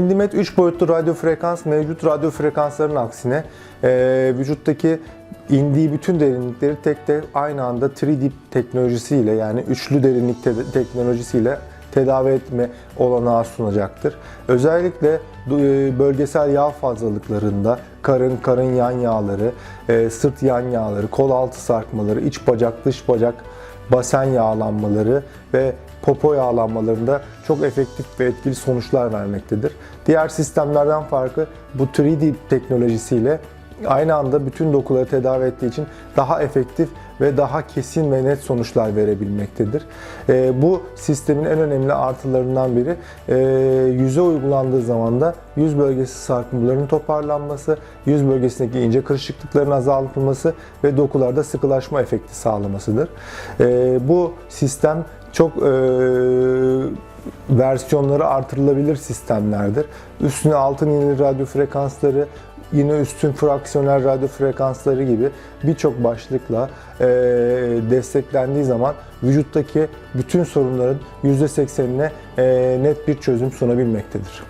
Millimet 3 boyutlu radyo frekans mevcut. Radyo frekansların aksine e, vücuttaki indiği bütün derinlikleri tek tek aynı anda 3D teknolojisiyle yani üçlü derinlik te- teknolojisiyle tedavi etme olanağı sunacaktır. Özellikle e, bölgesel yağ fazlalıklarında karın, karın yan yağları, e, sırt yan yağları, kol altı sarkmaları, iç bacak, dış bacak, basen yağlanmaları ve popo yağlanmalarında çok efektif ve etkili sonuçlar vermektedir. Diğer sistemlerden farkı bu 3D teknolojisiyle aynı anda bütün dokuları tedavi ettiği için daha efektif ve daha kesin ve net sonuçlar verebilmektedir. Ee, bu sistemin en önemli artılarından biri e, yüze uygulandığı zaman da yüz bölgesi sarkmalarının toparlanması, yüz bölgesindeki ince kırışıklıkların azaltılması ve dokularda sıkılaşma efekti sağlamasıdır. Ee, bu sistem çok e, versiyonları artırılabilir sistemlerdir. Üstüne altın iğneli radyo frekansları, yine üstün fraksiyonel radyo frekansları gibi birçok başlıkla e, desteklendiği zaman vücuttaki bütün sorunların %80'ine e, net bir çözüm sunabilmektedir.